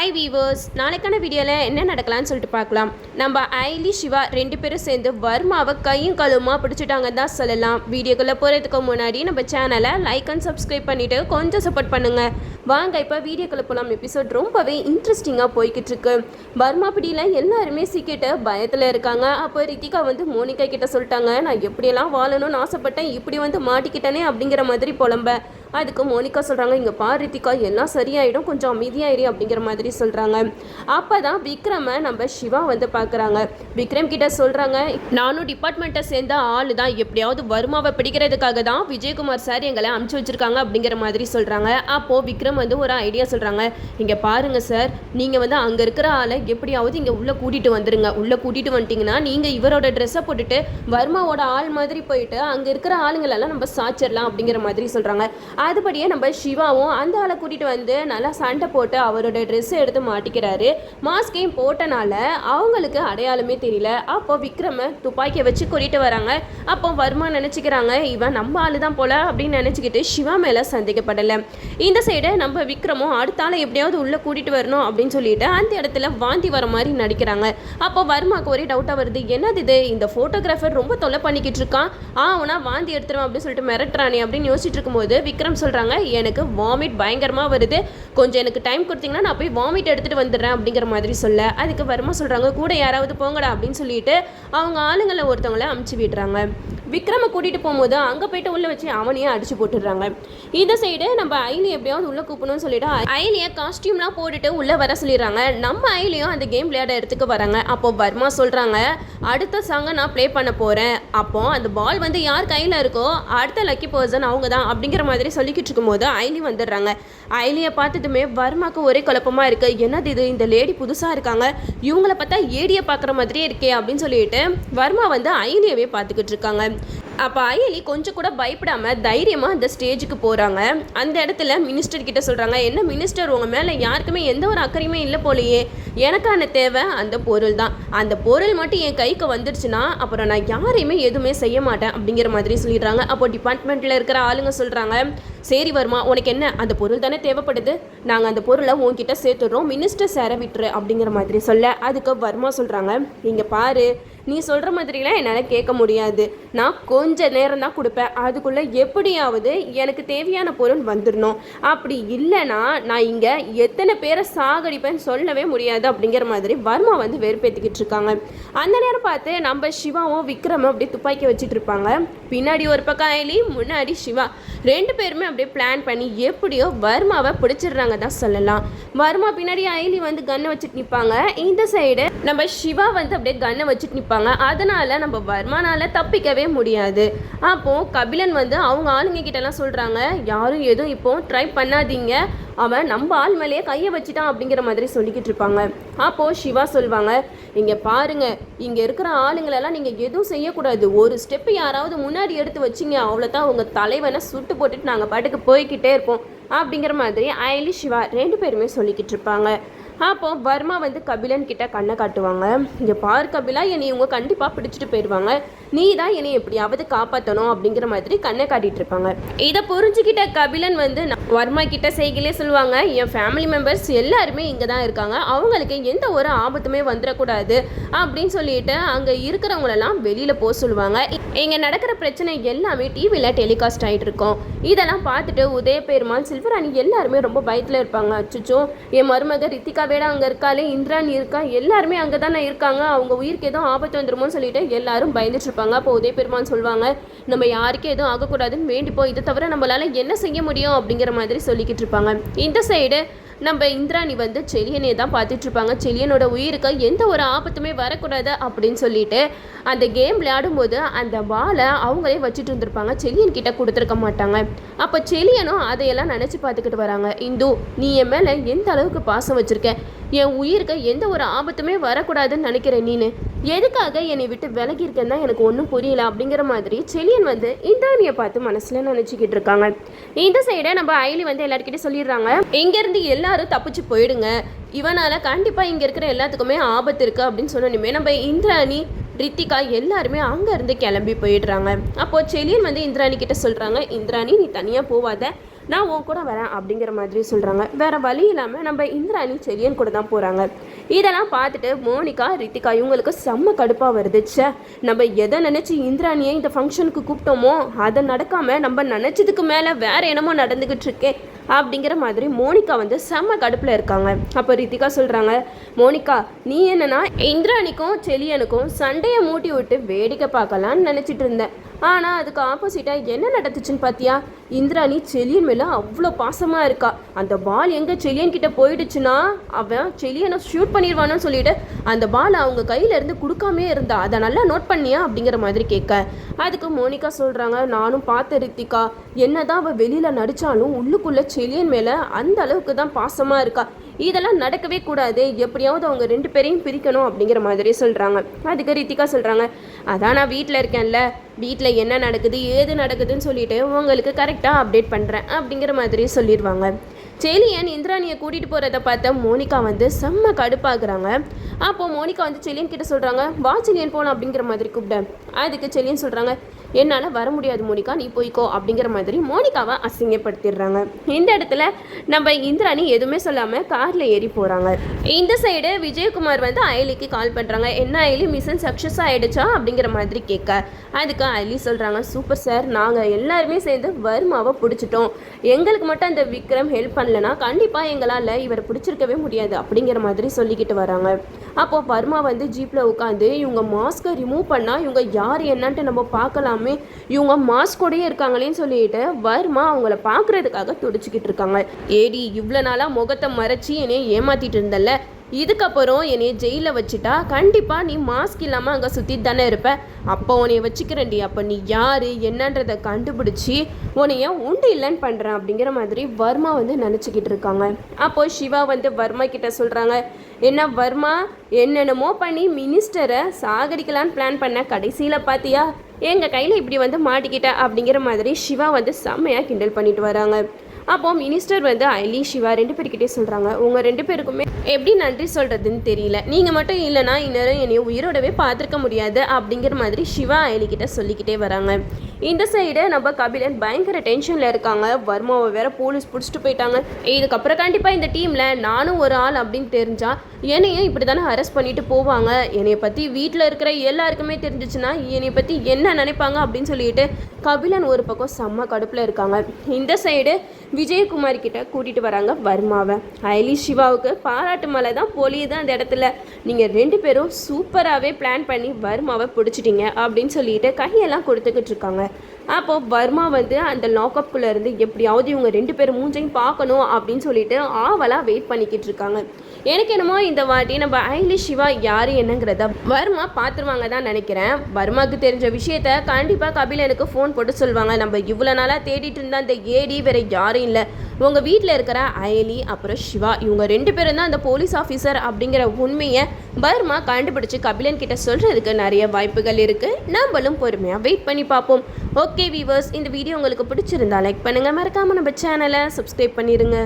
High viewers நாளைக்கான வீடியோவில் என்ன நடக்கலாம்னு சொல்லிட்டு பார்க்கலாம். நம்ம ஐலி சிவா ரெண்டு பேரும் சேர்ந்து வர்மாவை கையும் கழுவுமா பிடிச்சிட்டாங்க தான் சொல்லலாம். வீடியோக்குள்ளே போகிறதுக்கு முன்னாடி நம்ம சேனலை லைக் அண்ட் சப்ஸ்கிரைப் பண்ணிவிட்டு கொஞ்சம் சப்போர்ட் பண்ணுங்கள் வாங்க இப்போ வீடியோக்குள்ளே போகலாம் எபிசோட் ரொம்பவே இன்ட்ரெஸ்டிங்காக போய்கிட்டு இருக்கு வர்மா பிடியில் எல்லாருமே சிக்கிட்டு பயத்தில் இருக்காங்க. அப்போ ரித்திகா வந்து மோனிகா கிட்ட சொல்லிட்டாங்க நான் எப்படியெல்லாம் வாழணும்னு ஆசைப்பட்டேன் இப்படி வந்து மாட்டிக்கிட்டேனே அப்படிங்கிற மாதிரி புலம்ப. அதுக்கு மோனிகா சொல்கிறாங்க இங்கே பாரு ரித்திகா எல்லாம் சரியாயிடும் கொஞ்சம் அமைதியாயிரு அப்படிங்கிற மாதிரி சொல்கிறாங்க அப்போ தான் விக்ரமை நம்ம சிவா வந்து பார்க்குறாங்க விக்ரம் கிட்ட சொல்கிறாங்க நானும் டிபார்ட்மெண்ட்டை சேர்ந்த ஆள் தான் எப்படியாவது வருமாவை பிடிக்கிறதுக்காக தான் விஜயகுமார் சார் எங்களை அமுச்சு வச்சிருக்காங்க அப்படிங்கிற மாதிரி சொல்கிறாங்க அப்போது விக்ரம் வந்து ஒரு ஐடியா சொல்கிறாங்க இங்கே பாருங்கள் சார் நீங்கள் வந்து அங்கே இருக்கிற ஆளை எப்படியாவது இங்கே உள்ளே கூட்டிகிட்டு வந்துடுங்க உள்ளே கூட்டிகிட்டு வந்துட்டிங்கன்னா நீங்கள் இவரோட ட்ரெஸ்ஸை போட்டுட்டு வர்மாவோட ஆள் மாதிரி போயிட்டு அங்கே இருக்கிற ஆளுங்களெல்லாம் நம்ம சாச்சிடலாம் அப்படிங்கிற மாதிரி சொல்கிறாங்க அதுபடியே நம்ம சிவாவும் அந்த ஆளை கூட்டிகிட்டு வந்து நல்லா சண்டை போட்டு அவரோட ட்ரெஸ்ஸை எடுத்து மாட்டிக்கிறாரு. மாஸ்கையும் போட்டனால அவங்களுக்கு அடையாளமே தெரியல. அப்போ விக்ரம துப்பாக்கியை வச்சு கூட்டிகிட்டு வராங்க. அப்போ வர்மா நினச்சிக்கிறாங்க இவன் நம்ம ஆளு தான் போல அப்படின்னு நினச்சிக்கிட்டு சிவா மேலே சந்தேகப்படலை. இந்த சைடு நம்ம விக்ரமும் அடுத்த ஆளை எப்படியாவது உள்ளே கூட்டிகிட்டு வரணும் அப்படின்னு சொல்லிட்டு அந்த இடத்துல வாந்தி வர மாதிரி நடிக்கிறாங்க. அப்போ வர்மாக்கு ஒரே டவுட்டாக வருது. என்னது இது? இந்த ஃபோட்டோகிராஃபர் ரொம்ப தொல்லை பண்ணிக்கிட்டு இருக்கான். ஆ உனா வாந்தி எடுத்துருவான் அப்படின்னு சொல்லிட்டு மிரட்டுறானே அப்படின்னு யோசிச்சுட்டு இருக்கும்போது விக்ரம் சொல்கிறாங்க எனக்கு வாமிட் பயங்கரமாக வருது. கொஞ்சம் எனக்கு டைம் கொடுத்தீங்கன்னா நான் போய் வாமிட் எடுத்துகிட்டு வந்துடுறேன் அப்படிங்கிற மாதிரி சொல்ல. அதுக்கு வருமா சொல்கிறாங்க கூட யாராவது போங்கடா அப்படின்னு சொல்லிட்டு அவங்க ஆளுங்களை ஒருத்தவங்கள அமுச்சு விடுறாங்க. விக்ரமை கூட்டிகிட்டு போகும்போது அங்கே போயிட்டு உள்ளே வச்சு அவனையே அடிச்சு போட்டுடுறாங்க. இந்த சைடு நம்ம ஐலி எப்படியாவது உள்ளே கூப்பிடணும்னு சொல்லிட்டு ஐலியை காஸ்டியூம்லாம் போட்டுட்டு உள்ளே வர சொல்லிடுறாங்க. நம்ம ஐலியும் அந்த கேம் விளையாட இடத்துக்கு வராங்க. அப்போ வர்மா சொல்கிறாங்க அடுத்த சாங்கை நான் ப்ளே பண்ண போகிறேன் அப்போ அந்த பால் வந்து யார் கையில் இருக்கோ அடுத்த லக்கி பர்சன் அவங்க தான் அப்படிங்கிற மாதிரி சொல்லிக்கிட்டு இருக்கும்போது ஐலி வந்துடுறாங்க. ஐலியை பார்த்ததுமே வர்மாக்கு ஒரே குழப்பமா இருக்கு. என்னது இது? இந்த லேடி புதுசாக இருக்காங்க. இவங்கள பார்த்தா ஏடியை பார்க்குற மாதிரியே இருக்கே அப்படின்னு சொல்லிட்டு வர்மா வந்து ஐலியவே பார்த்துக்கிட்டு இருக்காங்க. அப்போ அயலி கொஞ்சம் கூட பயப்படாமல் தைரியமாக அந்த ஸ்டேஜுக்கு போகிறாங்க அந்த இடத்துல மினிஸ்டர் கிட்ட சொல்கிறாங்க என்ன மினிஸ்டர் உங்கள் மேலே யாருக்குமே எந்த ஒரு அக்கறையுமே இல்லை போலையே. எனக்கான தேவை அந்த பொருள் தான். அந்த பொருள் மட்டும் என் கைக்கு வந்துடுச்சுன்னா அப்புறம் நான் யாரையுமே எதுவுமே செய்ய மாட்டேன் அப்படிங்கிற மாதிரி சொல்லிடுறாங்க. அப்போ டிபார்ட்மெண்ட்டில் இருக்கிற ஆளுங்க சொல்கிறாங்க சரி வருமா உனக்கு என்ன? அந்த பொருள் தானே தேவைப்படுது. நாங்கள் அந்த பொருளை உன்கிட்ட சேர்த்துடுறோம். மினிஸ்டர் சேர விட்டுரு அப்படிங்கிற மாதிரி சொல்ல அதுக்கு வர்மா சொல்கிறாங்க இங்கே பாரு நீ சொல்கிற மாதிரிலாம் என்னால் கேட்க முடியாது. நான் கொஞ்ச நேரம் தான் கொடுப்பேன். அதுக்குள்ளே எப்படியாவது எனக்கு தேவையான பொருள் வந்துடணும் அப்படி இல்லைன்னா நான் இங்கே எத்தனை பேரை சாகடிப்பேன்னு சொல்லவே முடியாது அப்படிங்கிற மாதிரி வர்மா வந்து வெறுப்பேற்றிக்கிட்டு இருக்காங்க. அந்த நேரம் பார்த்து நம்ம சிவாவும் விக்ரமும் அப்படியே துப்பாக்கி வச்சுட்டு இருப்பாங்க. பின்னாடி ஒரு பக்கம் ஐலி முன்னாடி சிவா. ரெண்டு பேருமே அப்படியே பிளான் பண்ணி எப்படியோ வர்மாவை பிடிச்சிடுறாங்க தான் சொல்லலாம். வர்மா பின்னாடி ஐலி வந்து கன்னை வச்சுட்டு நிற்பாங்க இந்த சைடு நம்ம சிவா வந்து அப்படியே கன்னை வச்சுட்டு நிற்பாங்க அதனால நம்ம வர்மானால தப்பிக்கவே முடியாது. அப்போ கபிலன் வந்து அவங்க ஆளுங்க கிட்டலாம் சொல்றாங்க யாரும் எதுவும் இப்போ ட்ரை பண்ணாதீங்க. அவன் நம்ம ஆள் மேலேயே கையை வச்சுட்டான் அப்படிங்கிற மாதிரி சொல்லிக்கிட்டு இருப்பாங்க. அப்போ சிவா சொல்லுவாங்க இங்க பாருங்க இங்க இருக்கிற ஆளுங்களெல்லாம் நீங்க எதுவும் செய்யக்கூடாது. ஒரு ஸ்டெப் யாராவது முன்னாடி எடுத்து வச்சிங்க அவ்வளோதான் உங்க தலைவனை சுட்டு போட்டுட்டு நாங்கள் பாட்டுக்கு போய்கிட்டே இருப்போம். அப்படிங்கிற மாதிரி அயலி சிவா ரெண்டு பேருமே சொல்லிக்கிட்டு இருப்பாங்க. அப்போ வர்மா வந்து கபிலன் கிட்ட கண்ணை காட்டுவாங்க. இங்கே பார் கபிலா என்னை இவங்க கண்டிப்பாக பிடிச்சிட்டு போயிடுவாங்க நீ தான் என்னை எப்படியாவது காப்பாற்றணும் அப்படிங்கிற மாதிரி கண்ணை காட்டிட்டு இருப்பாங்க. இதை புரிஞ்சுக்கிட்ட கபிலன் வந்து நான் வர்மா கிட்ட செய்கிலே சொல்லுவாங்க என் ஃபேமிலி மெம்பர்ஸ் எல்லாருமே இங்கே தான் இருக்காங்க. அவங்களுக்கு எந்த ஒரு ஆபத்துமே வந்துடக்கூடாது அப்படின்னு சொல்லிட்டு அங்கே இருக்கிறவங்களெல்லாம் வெளியில் போக சொல்லுவாங்க. இங்கே நடக்கிற பிரச்சனை எல்லாமே டிவியில் டெலிகாஸ்ட் ஆகிட்டு இருக்கோம். இதெல்லாம் பார்த்துட்டு உதய பெருமாள் சில்வராணி எல்லாருமே ரொம்ப பயத்தில் இருப்பாங்க. அச்சுச்சோ என் மருமக ரித்திகா வேட அங்கே இருக்காளே இந்திராணி இருக்கா? எல்லாருமே அங்கே தானே இருக்காங்க. அவங்க உயிருக்கு எதுவும் ஆபத்து வந்துருமோன்னு சொல்லிட்டு எல்லாரும் பயந்துட்டு இருப்பாங்க. அப்போ உதய பெருமான் சொல்லுவாங்க நம்ம யாருக்கும் எதுவும் ஆகக்கூடாதுன்னு வேண்டிப்போம் இதை தவிர நம்மளால என்ன செய்ய முடியும்? அப்படிங்கிற மாதிரி சொல்லிக்கிட்டு இருப்பாங்க. இந்த சைடு நம்ம இந்திராணி வந்து செலியனே தான் பார்த்துட்டு இருப்பாங்க செலியனோட உயிருக்கு எந்த ஒரு ஆபத்துமே வரக்கூடாது அப்படின்னு சொல்லிட்டு அந்த கேம் விளையாடும்போது அந்த பாலை அவங்களே வச்சுட்டு இருந்திருப்பாங்க. செலியன் கிட்ட கொடுத்துருக்க மாட்டாங்க. அப்போ செலியனும் அதையெல்லாம் நினச்சி பார்த்துக்கிட்டு வராங்க. இந்து நீ என் மேலே எந்த அளவுக்கு பாசம் வச்சுருக்கேன் என் உயிருக்கு எந்த ஒரு ஆபத்துமே வரக்கூடாதுன்னு நினைக்கிறேன் நீனு. எதுக்காக என்னை விட்டு விலகிருக்கேன்னா எனக்கு ஒன்றும் புரியல அப்படிங்கிற மாதிரி செலியன் வந்து இந்திராணியை பார்த்து மனசில் நினச்சிக்கிட்டு இருக்காங்க. இந்த சைடை நம்ம ஐலி வந்து எல்லாருக்கிட்டே சொல்லிடுறாங்க. இங்கேருந்து எல்லாரும் தப்பிச்சு போயிடுங்க. இவனால் கண்டிப்பாக இங்கே இருக்கிற எல்லாத்துக்குமே ஆபத்து இருக்குது அப்படின்னு சொன்னோமே நம்ம இந்திராணி ரித்திகா எல்லாருமே அங்கேருந்து கிளம்பி போயிடுறாங்க. அப்போது செலியன் வந்து இந்திராணி கிட்ட சொல்கிறாங்க இந்திராணி நீ தனியாக போவாத. நான் உன் கூட வரேன் அப்படிங்கிற மாதிரி சொல்கிறாங்க வேறு வழி இல்லாமல் நம்ம இந்திராணி செரியன் கூட தான் போகிறாங்க இதெல்லாம் பார்த்துட்டு மோனிகா ரித்திகா இவங்களுக்கு செம்ம கடுப்பாக வருது. ச்சே நம்ம எதை நினச்சி இந்திராணியை இந்த ஃபங்க்ஷனுக்கு கூப்பிட்டோமோ அதை நடக்காமல் நம்ம நினச்சதுக்கு மேலே வேறு என்னமோ நடந்துக்கிட்டு இருக்கே. அப்படிங்கிற மாதிரி மோனிகா வந்து செம்ம கடுப்பில் இருக்காங்க. அப்போ ரித்திகா சொல்கிறாங்க மோனிகா நீ என்னன்னா இந்திராணிக்கும் செலியனுக்கும் சண்டையை மூட்டி விட்டு வேடிக்கை பார்க்கலான்னு நினச்சிட்டு இருந்தேன். ஆனால் அதுக்கு ஆப்போசிட்டாக என்ன நடந்துச்சுன்னு பார்த்தியா இந்திராணி செலியன் மேலே அவ்வளோ பாசமாக இருக்கா. அந்த பால் எங்கே செலியன் கிட்ட போயிடுச்சுன்னா அவன் செலியனை ஷூட் பண்ணிடுவான்னு சொல்லிட்டு அந்த பால் அவங்க கையிலேருந்து கொடுக்காமே இருந்தா அதை நல்லா நோட் பண்ணியா? அப்படிங்கிற மாதிரி கேட்க. அதுக்கு மோனிகா சொல்கிறாங்க நானும் பார்த்த ரித்திகா என்னதான் அவள் வெளியில் நடித்தாலும் உள்ளுக்குள்ளே செலியன் மேலே அந்த அளவுக்கு தான் பாசமாக இருக்கா. இதெல்லாம் நடக்கவே கூடாது. எப்படியாவது அவங்க ரெண்டு பேரையும் பிரிக்கணும் அப்படிங்கிற மாதிரி சொல்கிறாங்க அதுக்கு ரித்திகா சொல்கிறாங்க அதான் நான் வீட்டில் இருக்கேன்ல. வீட்டில் என்ன நடக்குது ஏது நடக்குதுன்னு சொல்லிட்டு உங்களுக்கு கரெக்டாக அப்டேட் பண்ணுறேன் அப்படிங்கிற மாதிரி சொல்லிடுவாங்க. செலியன் இந்திராணியை கூட்டிகிட்டு போகிறத பார்த்த மோனிகா வந்து செம்ம கடுப்பாகிறாங்க அப்போது மோனிகா வந்து செலியன் கிட்ட சொல்கிறாங்க வா செலியன் போகலாம் அப்படிங்கிற மாதிரி கூப்பிட அதுக்கு செலியன் சொல்கிறாங்க என்னால் வர முடியாது மோனிகா. நீ போய்க்கோ அப்படிங்கிற மாதிரி மோனிகாவை அசிங்கப்படுத்திடுறாங்க. இந்த இடத்துல நம்ம இந்திராணி எதுவுமே சொல்லாமல் காரில் ஏறி போகிறாங்க இந்த சைடு விஜயகுமார் வந்து அயலிக்கு கால் பண்ணுறாங்க என்ன அயலி மிஷன் சக்ஸஸ் ஆகிடுச்சா அப்படிங்கிற மாதிரி கேட்க. அதுக்கு அயலி சொல்கிறாங்க சூப்பர் சார் நாங்கள் எல்லாருமே சேர்ந்து வர்மாவை பிடிச்சிட்டோம். எங்களுக்கு மட்டும் அந்த விக்ரம் ஹெல்ப் பண்ணலனா கண்டிப்பாக எங்களால் இவரை பிடிச்சிருக்கவே முடியாது அப்படிங்கிற மாதிரி சொல்லிக்கிட்டு வராங்க. அப்போது வர்மா வந்து ஜீப்பில் உட்காந்து இவங்க மாஸ்க்கை ரிமூவ் பண்ணால் இவங்க யார் என்னன்ட்டு நம்ம பார்க்கலாம். இவங்க மாஸ்கோடையே இருக்காங்களேன்னு சொல்லிட்டு வர்மா அவங்கள பார்க்குறதுக்காக துடிச்சிக்கிட்டு இருக்காங்க. ஏடி இவ்வளோ நாளாக முகத்தை மறைச்சி என்னைய ஏமாத்திட்டு இருந்தல்ல? இதுக்கப்புறம் என்னைய ஜெயிலில் வச்சுட்டா கண்டிப்பாக நீ மாஸ்க் இல்லாமல் அங்கே சுற்றி தானே இருப்ப. அப்போ உன்னைய வச்சுக்கிறேன்டி. அப்போ நீ யார் என்னன்றதை கண்டுபிடிச்சி உன்னைய உண்டு இல்லைன்னு பண்ணுறேன் அப்படிங்கிற மாதிரி வர்மா வந்து நினச்சிக்கிட்டு இருக்காங்க. அப்போது சிவா வந்து வர்மா கிட்ட சொல்கிறாங்க என்ன வர்மா என்னென்னமோ பண்ணி மினிஸ்டரை சாகடிக்கலான்னு பிளான் பண்ண கடைசியில் பார்த்தியா எங்கள் கையில் இப்படி வந்து மாட்டிக்கிட்ட அப்படிங்கிற மாதிரி சிவா வந்து செம்மையாக கிண்டல் பண்ணிட்டு வராங்க. அப்போ மினிஸ்டர் வந்து ஐலி சிவா ரெண்டு பேர்கிட்டே சொல்கிறாங்க உங்கள் ரெண்டு பேருக்குமே எப்படி நன்றி சொல்கிறதுன்னு தெரியல. நீங்கள் மட்டும் இல்லைனா இன்னும் என்னைய உயிரோடவே பார்த்துருக்க முடியாது அப்படிங்கிற மாதிரி சிவா ஐலி கிட்ட சொல்லிக்கிட்டே வராங்க. இந்த சைடு நம்ம கபிலன் பயங்கர டென்ஷனில் இருக்காங்க. வர்மாவை வேற போலீஸ் பிடிச்சிட்டு போயிட்டாங்க. இதுக்கப்புறம் கண்டிப்பாக இந்த டீமில் நானும் ஒரு ஆள் அப்படின்னு தெரிஞ்சா என்னையும் இப்படி தானே அரெஸ்ட் பண்ணிட்டு போவாங்க. என்னைய பற்றி வீட்டில் இருக்கிற எல்லாருக்குமே தெரிஞ்சிச்சுன்னா என்னைய பற்றி என்ன நினைப்பாங்க அப்படின்னு சொல்லிட்டு கபிலன் ஒரு பக்கம் செம்ம கடுப்பில் இருக்காங்க. இந்த சைடு விஜயகுமார் கிட்ட கூட்டிகிட்டு வராங்க வர்மாவை. ஐலி சிவாவுக்கு பாராட்டு மலை தான் பொழியுது அந்த இடத்துல. நீங்கள் ரெண்டு பேரும் சூப்பராகவே பிளான் பண்ணி வர்மாவை பிடிச்சிட்டிங்க அப்படின்னு சொல்லிட்டு கையெல்லாம் கொடுத்துக்கிட்டு இருக்காங்க. அப்போ வர்மா வந்து அந்த லாக்அப்குள்ளே இருந்து எப்படியாவது இவங்க ரெண்டு பேரும் மூஞ்சையும் பார்க்கணும் அப்படின்னு சொல்லிட்டு ஆவலாக வெயிட் பண்ணிக்கிட்டு இருக்காங்க. எனக்கு என்னமோ இந்த வாட்டி நம்ம ஐலி சிவா யார் என்னங்கிறத வர்மா பார்த்துருவாங்க தான் நினைக்கிறேன். வர்மாக்கு தெரிஞ்ச விஷயத்த கண்டிப்பாக கபிலனுக்கு எனக்கு ஃபோன் போட்டு சொல்லுவாங்க நம்ம இவ்வளோ நாளாக தேடிட்டு இருந்த அந்த ஏடி வேற யாரும் இல்லை. உங்கள் வீட்டில் இருக்கிற அயலி அப்புறம் சிவா இவங்க ரெண்டு பேரும் தான் அந்த போலீஸ் ஆஃபீஸர் அப்படிங்கிற உண்மையை பர்மா கண்டுபிடிச்சு கபிலன் கிட்ட சொல்கிறதுக்கு நிறைய வாய்ப்புகள் இருக்குது நம்மளும் பொறுமையாக வெயிட் பண்ணி பார்ப்போம். ஓகே வீவர்ஸ் இந்த வீடியோ உங்களுக்கு பிடிச்சிருந்தா லைக் பண்ணுங்கள் மறக்காமல் நம்ம சேனலை சப்ஸ்கிரைப் பண்ணிடுங்க